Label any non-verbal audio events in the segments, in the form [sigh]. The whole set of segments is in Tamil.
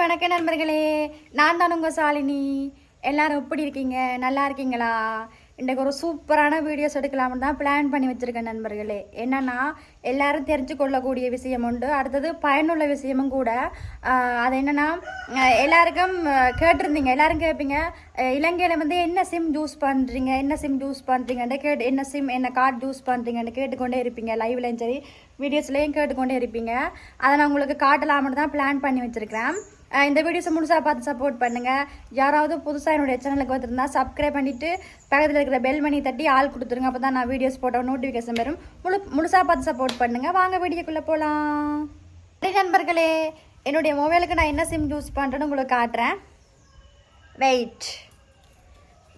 வணக்கம் நண்பர்களே. நான் தான் உங்கள் சாலினி. எல்லாரும் எப்படி இருக்கீங்க? நல்லா இருக்கீங்களா? இன்றைக்கு ஒரு சூப்பரான வீடியோஸ் எடுக்கலாம்னு தான் பிளான் பண்ணி வச்சுருக்கேன் நண்பர்களே. என்னென்னா எல்லாரும் தெரிஞ்சு கொள்ளக்கூடிய விஷயம் உண்டு. அடுத்தது பயனுள்ள விஷயமும் கூட. அது என்னென்னா எல்லாருக்கும் கேட்டிருந்தீங்க. எல்லாரும் கேட்பீங்க இலங்கையில் வந்து என்ன சிம் யூஸ் பண்ணுறீங்க என்ன சிம் யூஸ் பண்ணுறீங்கன்னு கேட்டு என்ன சிம் என்ன கார்டு யூஸ் பண்ணுறீங்கன்னு கேட்டுக்கொண்டே இருப்பீங்க. லைவ்லையும் சரி வீடியோஸ்லேயும் கேட்டுக்கொண்டே இருப்பீங்க. அதை நான் உங்களுக்கு காட்டலாம்னு தான் பிளான் பண்ணி வச்சுருக்கிறேன். இந்த வீடியோஸை முழுசாக பார்த்து சப்போர்ட் பண்ணுங்கள் யாராவது புதுசாக என்னுடைய சேனலுக்கு வந்திருந்தா சப்ஸ்கிரைப் பண்ணிவிட்டு பக்கத்தில் இருக்கிற பெல் மணி தட்டி ஆள் கொடுத்துருங்க. அப்போ தான் நான் வீடியோஸ் போட்ட நோட்டிஃபிகேஷன் வரும். முழு முழுசாக பார்த்து சப்போர்ட் பண்ணுங்கள் வாங்க வீடியோக்குள்ளே போகலாம் சரி நண்பர்களே என்னுடைய மொபைலுக்கு நான் என்ன சிம் யூஸ் பண்ணுறேன்னு உங்களுக்கு காட்டுறேன். வெயிட்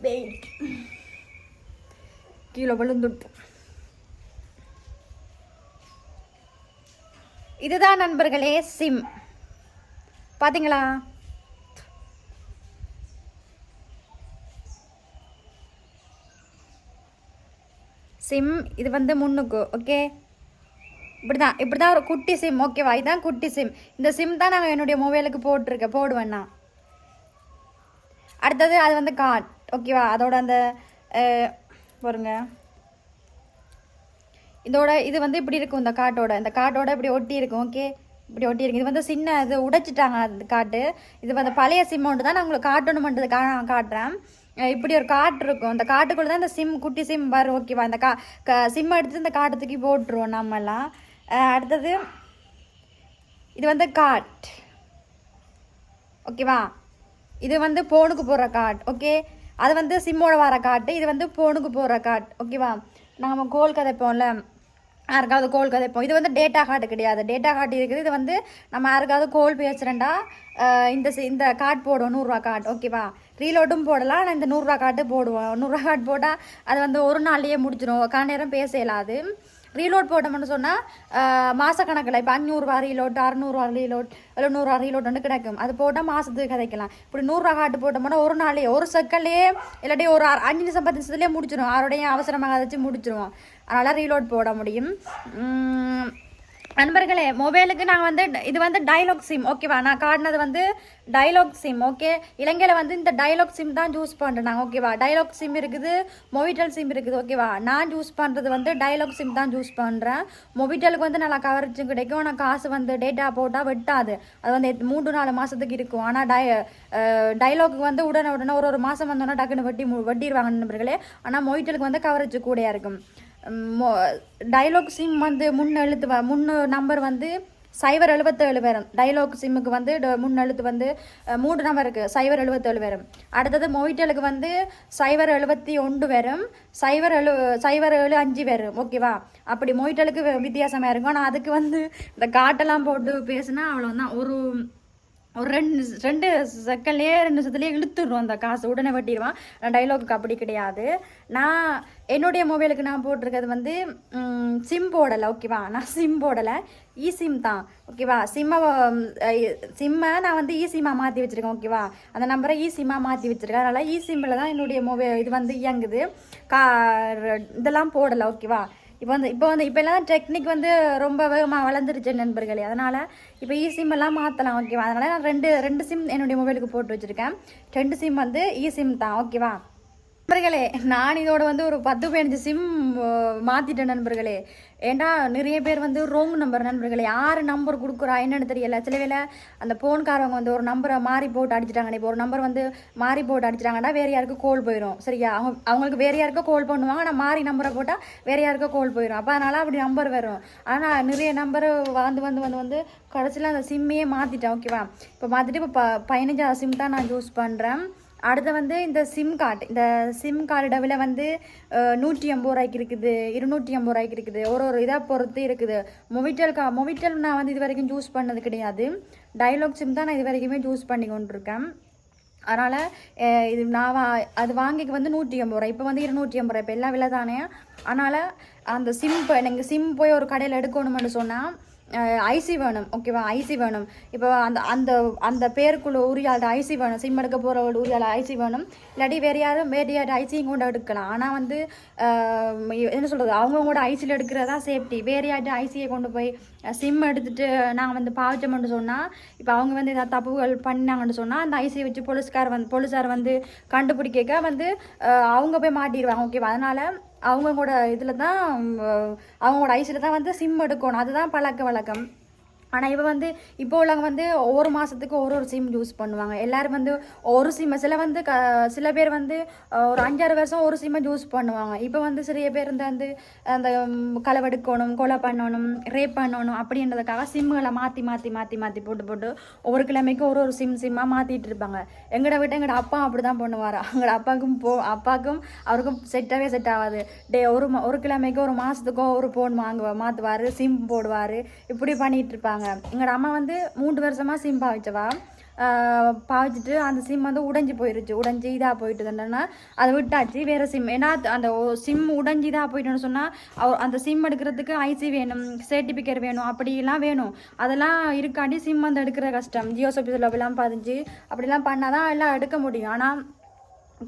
வெயிட் கீழே விழுந்துட்டு. இதுதான் நண்பர்களே சிம் பார்த்தீங்களா சிம் இது வந்து முன்னுக்கு ஓகே இப்படி தான் இப்படி தான் ஒரு குட்டி சிம் ஓகேவா இதுதான் குட்டி சிம் இந்த சிம் தான் நாங்கள் என்னுடைய மொபைலுக்கு போட்டிருக்கேன் போடுவேன் நான் அடுத்தது அது வந்து கார்ட் ஓகேவா அதோட அந்த பாருங்க. இதோட இது வந்து இப்படி இருக்கும் இந்த காட்டோட இந்த காட்டோட இப்படி ஒட்டி இருக்கும் ஓகே இப்படி ஒட்டி இது வந்து சின்ன இது உடைச்சிட்டாங்க அந்த காட்டு. இது வந்து பழைய சிம்மௌண்ட் தான் நான் உங்களுக்கு காட்டணுமென்றது கா காட்டுறேன். இப்படி ஒரு காட்டு இருக்கும். அந்த காட்டுக்குள்ளே தான் இந்த சிம் குட்டி சிம் வரும் ஓகேவா இந்த கா க சிம் எடுத்து இந்த காட்டுத்துக்கு போட்டுருவோம் நம்மலாம் அடுத்தது இது வந்து காட். ஓகேவா இது வந்து போனுக்கு போடுற காட். ஓகே அது வந்து சிம்மோட வர காட்டு. இது வந்து போனுக்கு போடுற காட். ஓகேவா நம்ம கோல் கதைப்போம்ல. யாருக்காவது கோல் கதைப்போம் இது வந்து டேட்டா கார்டு கிடையாது. டேட்டா கார்டு இருக்குது. இது வந்து நம்ம யாருக்காவது கோல் பேசுகிறேன்டா இந்த இந்த கார்டு போடுவோம். நூறுரூவா கார்டு ஓகேவா ரீலோட்டும் போடலாம். ஆனால் இந்த நூறுரூவா கார்டு போடுவோம். நூறுரூவா கார்டு போட்டால் அது வந்து ஒரு நாள்லேயே முடிச்சிடும் கால நேரம் பேச இயலாது. ரீலோட் போட்டோம்னு சொன்னால் மாதக்கணக்கில் இப்போ அஞ்சூறுரூவா ரீலோட் அறநூறுவா ரீலோட் இல்லை நூறுவா ரீலோட் கிடைக்கும். அது போட்டால் மாதத்துக்கு கதைக்கலாம். இப்படி நூறுரூவா காட்டு போட்டோம்னா ஒரு நாளே ஒரு செக்கல்லையே இல்லாட்டி ஒரு அஞ்சு நிமிஷம் பத்து நிமிஷத்துலேயே முடிச்சிடும் அவருடைய அவசரமாக வச்சு முடிச்சிருவோம். அதனால் ரீலோட் போட முடியும். நண்பர்களே மொபைலுக்கு நான் வந்து இது வந்து டைலாக் சிம் ஓகேவா நான் காட்டினது வந்து டைலாக் சிம் ஓகே இலங்கையில் வந்து இந்த டைலாக் சிம் தான் சூஸ் பண்ணுறேன் நான் ஓகேவா டைலாக் சிம் இருக்குது மொபிட்டல் சிம் இருக்குது ஓகேவா நான் சூஸ் பண்ணுறது வந்து டைலாக் சிம் தான் சூஸ் பண்ணுறேன் மொபிட்டலுக்கு வந்து நல்லா கவரேஜும் கிடைக்கும். ஆனால் காசு வந்து டேட்டா போட்டால் வெட்டாது. அது வந்து மூன்று நாலு மாதத்துக்கு இருக்கும். ஆனால் டை டைலாக்கு வந்து உடனே உடனே ஒரு ஒரு மாதம் வந்தோன்னா டக்குன்னு வெட்டி மு- வெட்டிடுவாங்க நண்பர்களே. ஆனால் மொபிட்டலுக்கு வந்து கவரேஜ் கூடயா இருக்கும். டைலாக் சிம் வந்து முன் எழுத்து வ- முன்னு நம்பர் வந்து சைவர் எழுபத்தேழு பேரும் டைலாக் சிம்முக்கு வந்து முன் எழுத்து வந்து மூன்று நம்பர் இருக்குது சைவர் எழுபத்தேழு பேரும் அடுத்தது மொய்டலுக்கு வந்து சைவர் எழுபத்தி ஒன்று வரும். சைவர் எழு சைவர் ஏழு அஞ்சு வரும். ஓகேவா அப்படி மொய்டலுக்கு வித்தியாசமாக இருக்கும். ஆனால் அதுக்கு வந்து இந்த காட்டெல்லாம் போட்டு பேசுனா அவ்வளோதான் ஒரு ஒரு ரெண்டு ரெண்டு செகண்ட்லேயே ரெண்டு நிமிஷத்துலேயே இழுத்துடுவோம் அந்த காசு. உடனே வெட்டிடுவான். டைலாக்கு அப்படி கிடையாது. நான் என்னுடைய மொபைலுக்கு நான் போட்டிருக்கிறது வந்து சிம் போடலை ஓகேவா நான் சிம் போடலை. இ சிம் தான் ஓகேவா சிம்மை சிம்மை நான் வந்து இ சிம்மாக மாற்றி வச்சுருக்கேன் ஓகேவா அந்த நம்பரை இ சிம்மாக மாற்றி வச்சுருக்கேன். அதனால் இ சிம்மில் தான் என்னுடைய மொபைல் இது வந்து இயங்குது. கா இதெல்லாம் போடலை ஓகேவா இப்போ வந்து இப்போ வந்து இப்போ எல்லாம் டெக்னிக் வந்து ரொம்ப வேகமாக வளர்ந்துருச்சு நண்பர்களே. அதனால் இப்போ இ சிம் எல்லாம் மாற்றலாம் ஓகேவா அதனால் நான் ரெண்டு ரெண்டு சிம் என்னுடைய மொபைலுக்கு போட்டு வச்சுருக்கேன். ரெண்டு சிம் வந்து இ சிம் தான் ஓகேவா நண்பர்களே நான் இதோட வந்து ஒரு பத்து பதினஞ்சு சிம் மாற்றிட்டேன் நண்பர்களே. ஏண்டா நிறைய பேர் வந்து ரோங் நம்பர் நண்பர்களே. யார் நம்பர் கொடுக்குறா என்னென்னு தெரியல. சில வேலை அந்த ஃபோன்காரவங்க வந்து ஒரு நம்பரை மாறி போட்டு அடிச்சிட்டாங்க இப்போ ஒரு நம்பர் வந்து மாறி போட்டு அடிச்சிட்டாங்கன்னா வேறு யாருக்கும் கோல் போயிடும் சரியா? அவங்க அவங்களுக்கு வேறு யாருக்கோ கோல் பண்ணுவாங்க. ஆனால் மாறி நம்பரை போட்டால் வேறு யாருக்கோ கோல் போயிடும் அப்போ அதனால் அப்படி நம்பர் வரும். ஆனால் நிறைய நம்பர் வந்து வந்து வந்து வந்து கடைசியில் அந்த சிம்மையே மாற்றிட்டேன் ஓகேவா இப்போ மாற்றிட்டு இப்போ ப பதினஞ்சாவது சிம் தான் நான் யூஸ் பண்ணுறேன் அடுத்து வந்து இந்த சிம் கார்டு இந்த சிம் கார்டோட விலை வந்து நூற்றி ஐம்பது ரூபாய்க்கு இருக்குது இருநூற்றி ஐம்பது ரூபாய்க்கு இருக்குது ஒரு ஒரு இதாக பொறுத்து இருக்குது. மொவிட்டல் கா மொவிட்டல் நான் வந்து இது வரைக்கும் சூஸ் பண்ணது கிடையாது. டைலாக் சிம் தான் நான் இது வரைக்குமே சூஸ் பண்ணி கொண்டிருக்கேன். அதனால் இது நான் வா அது வாங்கிக்கு வந்து நூற்றி ஐம்பது ரூபா இப்போ வந்து இருநூற்றி ஐம்பது ரூபா இப்போ எல்லாம் விலை தானே. அதனால் அந்த சிம் இப்போ நீங்கள் சிம் போய் ஒரு கடையில் எடுக்கணும்னு சொன்னால் ஐசி வேணும். ஓகேவா ஐசி வேணும். இப்போ அந்த அந்த அந்த பேருக்குள்ள உரியாள் ஐசி வேணும். சிம் எடுக்க போகிற ஒரு உரியாள் ஐசி வேணும். இல்லாட்டி வேறு யாரும் வேறு யார் ஐசியும் கூட எடுக்கலாம். ஆனால் வந்து என்ன சொல்கிறது அவங்க கூட ஐசியில் எடுக்கிறதா சேஃப்டி வேறு யார்ட்டு ஐசியை கொண்டு போய் சிம் எடுத்துட்டு நாங்கள் வந்து பாவிச்சோம்னு சொன்னால் இப்போ அவங்க வந்து ஏதாவது தப்புகள் பண்ணாங்கன்னு சொன்னால் அந்த ஐசியை வச்சு போலீஸ்கார் வந்து போலீஸார் வந்து கண்டுபிடிக்க வந்து அவங்க போய் மாட்டிடுவாங்க. ஓகேவா அதனால் அவங்க கூட இதில் தான் அவங்களோட ஐஸில் தான் வந்து சிம் எடுக்கணும். அதுதான் பழக்க வழக்கம். ஆனால் இப்போ வந்து இப்போ உள்ளவங்க வந்து ஒவ்வொரு மாதத்துக்கு ஒரு ஒரு சிம் யூஸ் பண்ணுவாங்க. எல்லாரும் வந்து ஒரு சிம்மை சில வந்து க சில பேர் வந்து ஒரு அஞ்சாறு வருஷம் ஒரு சிம்மை யூஸ் பண்ணுவாங்க. இப்போ வந்து சிறிய பேர் இந்த வந்து அந்த களவெடுக்கணும் கொலை பண்ணணும் ரேப் பண்ணணும் அப்படின்றதுக்காக சிம்முகளை மாற்றி மாற்றி மாற்றி மாற்றி போட்டு போட்டு ஒவ்வொரு கிழமைக்கும் ஒரு ஒரு சிம் சிம்மாக மாற்றிட்டு இருப்பாங்க. எங்கட விட்டு எங்கட அப்பா அப்படி தான் பண்ணுவார். எங்களோட அப்பாவுக்கும் போ அப்பாவுக்கும் அவருக்கும் செட்டாகவே செட் ஆகாது. டே ஒரு மா ஒரு கிழமைக்கு ஒரு மாதத்துக்கோ ஒரு ஃபோன் வாங்குவா மாற்றுவார் சிம் போடுவார். இப்படி பண்ணிகிட்டு இருப்பாங்க. எங்களோட அம்மா வந்து மூன்று வருஷமாக சிம் பாவிச்சவா. பாவிச்சிட்டு அந்த சிம் வந்து உடைஞ்சி போயிருச்சு. உடைஞ்சு இதாக போயிட்டுதுன்னா அதை விட்டாச்சு வேறு சிம் ஏன்னா அந்த சிம் உடைஞ்சு இதாக போயிட்டுன்னு சொன்னால் அந்த சிம் எடுக்கிறதுக்கு ஐசி வேணும் சர்டிஃபிகேட் வேணும் அப்படிலாம் வேணும். அதெல்லாம் இருக்காண்டி சிம் வந்து எடுக்கிற கஷ்டம். ஜியோ சர்வீஸில் அப்படிலாம் பதிஞ்சு அப்படிலாம் பண்ணால் தான் எல்லாம் எடுக்க முடியும். ஆனால்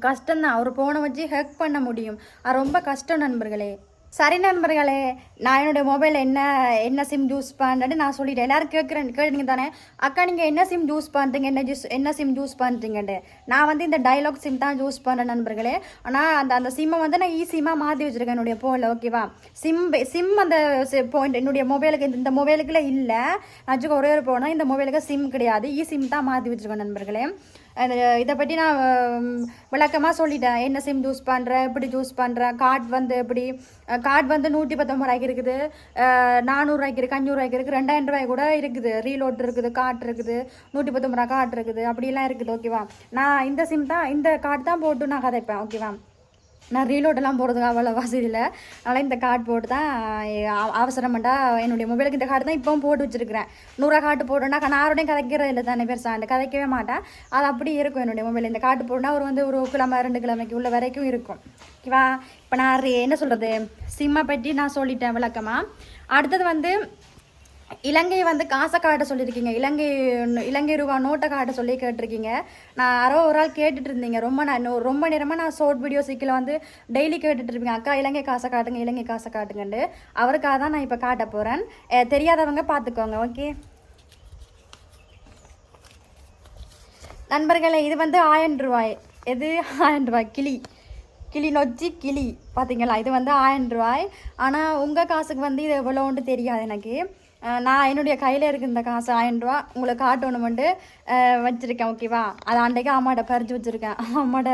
கஷ்டம்தான். அவர் ஃபோனை வச்சு ஹெக் பண்ண முடியும். அது ரொம்ப கஷ்டம் நண்பர்களே. சரி நண்பர்களே நான் என்னுடைய மொபைலில் என்ன என்ன சிம் யூஸ் பண்ணுறேன்னு நான் சொல்லிட்டேன். எல்லாரும் கேட்குறேன் கேட்டீங்க தானே. அக்கா நீங்கள் என்ன சிம் யூஸ் பண்ணுறீங்க என்ன ஜூஸ் என்ன சிம் யூஸ் பண்ணுறீங்கன்ட்டு நான் வந்து இந்த டைலாக் சிம் தான் யூஸ் பண்ணுறேன் நண்பர்களே. ஆனால் அந்த அந்த சிம்மை வந்து நான் ஈஸியமாக மாற்றி வச்சுருக்கேன் என்னுடைய ஃபோனில் ஓகேவா சிம் சிம் அந்த பாயிண்ட் என்னுடைய மொபைலுக்கு இந்த- மொபைலுக்குள்ளே இல்லை. நான் ஒரே ஒரு போனால் இந்த மொபைலுக்கு சிம் கிடையாது. E இ சிம் தான் மாற்றி வச்சுருக்கேன் நண்பர்களே. இதை பற்றி நான் விளக்கமாக சொல்லிட்டேன். என்ன சிம் யூஸ் பண்ணுறேன் எப்படி யூஸ் பண்ணுறேன் கார்டு வந்து எப்படி கார்டு வந்து நூற்றி பத்தொம்பது ரூபாய்க்கு இருக்குது நானூறுரூவாய்க்கு இருக்குது அஞ்சூறுரூவாய்க்கு இருக்குது ரெண்டாயிரம் ரூபாய் கூட இருக்குது. ரீலோட் இருக்குது கார்டு இருக்குது நூற்றி பத்தொம்பது ரூபா கார்டு இருக்குது அப்படிலாம் இருக்குது ஓகேவா நான் இந்த சிம் தான் இந்த கார்டு தான் போட்டு நான் கதைப்பேன் ஓகேவா நான் ரீலோடெல்லாம் போகிறதுக்கு அவ்வளோ வசதி இல்லை. அதனால் இந்த கார்டு போட்டு தான் அ- என்னுடைய மொபைலுக்கு இந்த கார்டு தான் இப்போவும் போட்டு வச்சுருக்கிறேன். நூறா கார்டு போட்டோன்னா நான் கதைக்கிறது இல்லை தானே பெருசாண்டு கதைக்கவே மாட்டேன் அது அப்படி இருக்கும் என்னுடைய மொபைல் இந்த கார்டு போட்டுனா ஒரு வந்து ஒரு கிழமை ரெண்டு கிழமைக்கு உள்ள வரைக்கும் இருக்கும். ஓகேவா இப்போ நான் என்ன சொல்கிறது சிம்மை பற்றி நான் சொல்லிட்டேன் விளக்கமாக அடுத்தது வந்து இலங்கை வந்து காசை காட்ட சொல்லியிருக்கீங்க. இலங்கை இலங்கை ரூபா நோட்டை காட்ட சொல்லி கேட்டிருக்கீங்க. நான் யாரோ ஒரு ஆள் கேட்டுட்டு இருந்தீங்க. ரொம்ப நான் ரொம்ப நேரமாக நான் ஷார்ட் வீடியோ சீக்கிரம் வந்து டெய்லி கேட்டுட்டு இருப்பீங்க. அக்கா இலங்கை காசை காட்டுங்க இலங்கை காசை காட்டுங்கன்ட்டு. அவருக்காக தான் நான் இப்போ காட்ட போகிறேன் தெரியாதவங்க பார்த்துக்கோங்க ஓகே? நண்பர்களே இது வந்து ஆயிரம் ரூபாய். எது? ஆயிரம் ரூபாய். கிளி. கிளி நொச்சி கிளி. பார்த்தீங்களா இது வந்து ஆயிரம் ரூபாய். ஆனால் உங்கள் காசுக்கு வந்து இது எவ்வளோன்ட்டு தெரியாது எனக்கு. நான் என்னுடைய கையில் இருக்க இந்த காசு ஆயிரம் ரூபா. உங்களுக்கு காட்டணுமெண்டு வச்சுருக்கேன் ஓகேவா அது அன்றைக்கு அம்மாட்ட பறித்து வச்சுருக்கேன். [laughs] அம்மாட்ட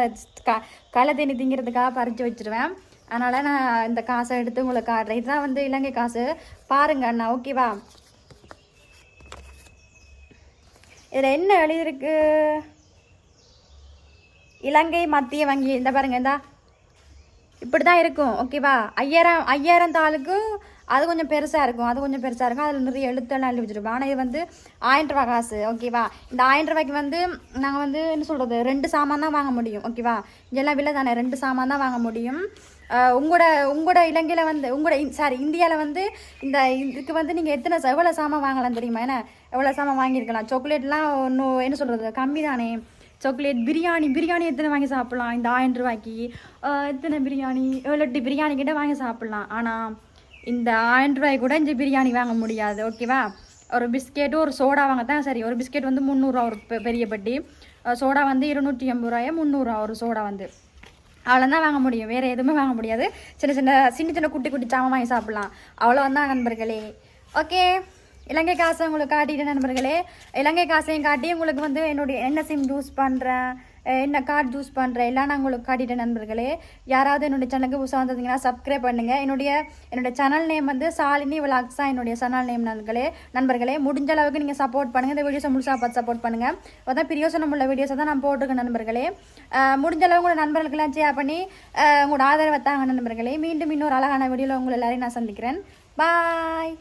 க களை தண்ணி திங்கிறதுக்காக பறித்து வச்சுருவேன். அதனால் நான் இந்த காசை எடுத்து உங்களுக்கு காட்டுறேன். இதுதான் வந்து இலங்கை காசு. பாருங்க அண்ணா ஓகேவா இதில் என்ன எழுதியிருக்கு? இலங்கை மத்திய வங்கி. இந்த பாருங்க இந்தா. இப்படி தான் இருக்கும் ஓகேவா ஐயாயிரம் ஐயாயிரம் தாளுக்கும் அது கொஞ்சம் பெருசாக இருக்கும் அது கொஞ்சம் பெருசாக இருக்கும். அதில் நிறைய எழுத்தெல்லாம் எழுதி வச்சிருப்போம். ஆனால் இது வந்து ஆயிரம் ரூபா காசு ஓகேவா இந்த ஆயிரம் ரூபாய்க்கு வந்து நாங்கள் வந்து என்ன சொல்கிறது ரெண்டு சாமான் தான் வாங்க முடியும் ஓகேவா இதெல்லாம் விலை தானே ரெண்டு சாமான் தான் வாங்க முடியும். உங்களோட உங்களோட இலங்கையில் வந்து உங்களோட சாரி இந்தியாவில் வந்து இந்த இதுக்கு வந்து நீங்கள் எத்தனை ச- எவ்வளோ சாமான் வாங்கலாம் தெரியுமா? என்ன? எவ்வளோ சாமான் வாங்கியிருக்கலாம்? சாக்லேட்லாம் ஒன்றும் என்ன சொல்கிறது கம்மி தானே. சாக்லேட் பிரியாணி பிரியாணி எத்தனை வாங்கி சாப்பிட்லாம்? இந்த ஆயிரம் ரூபாய்க்கு எத்தனை பிரியாணி ஏழு எட்டு பிரியாணி கிட்ட வாங்கி சாப்பிட்லாம். ஆனால் இந்த ஆயிரம் ரூபாய் கூட இந்த பிரியாணி வாங்க முடியாது ஓகேவா? ஒரு பிஸ்கெட்டும் ஒரு சோடா வாங்க தான் சரி. ஒரு பிஸ்கெட் வந்து முந்நூறுரூவா ஒரு பெரிய பெட்டி. சோடா வந்து இருநூற்றி எண்பது ரூபாயா முந்நூறுரூவா ஒரு சோடா வந்து. அவ்வளோதான் வாங்க முடியும். வேறு எதுவுமே வாங்க முடியாது. சின்ன சின்ன சின்ன சின்ன குட்டி குட்டி சாமான் வாங்கி சாப்பிட்லாம். அவ்வளோதான் நண்பர்களே. ஓகே. இலங்கை காசை உங்களுக்கு காட்டிட்டேன் நண்பர்களே. இலங்கை காசையும் காட்டி உங்களுக்கு வந்து என்னுடைய என்ன சிம் யூஸ் பண்ணுறேன் என்ன கார்டு யூஸ் பண்ணுற எல்லாம் நான் உங்களுக்கு காட்டிட்டேன் நண்பர்களே. யாராவது என்னுடைய சேனலுக்கு புதுசாக வந்ததுங்கன்னா சப்ஸ்கிரைப் பண்ணுங்கள் என்னுடைய என்னுடைய சேனல் நேம் வந்து சாலினி விலாக்ஸா என்னுடைய சேனல் நேம் நண்பர்களே. நண்பர்களே முடிஞ்ச அளவுக்கு நீங்கள் சப்போர்ட் பண்ணுங்கள் இந்த வீடியோஸை முழுசாக பார்த்து சப்போர்ட் பண்ணுங்கள் அதான் பிரியோசனம் உள்ள வீடியோஸை தான் நான் போட்டிருக்கேன் நண்பர்களே. முடிஞ்ச அளவு உங்களோட நண்பர்களுக்கெல்லாம் ஷேர் பண்ணி உங்களோட ஆதரவை தாங்க நண்பர்களே. மீண்டும் இன்னொரு அழகான வீடியோவில் உங்களை எல்லாரையும் நான் சந்திக்கிறேன். பாய்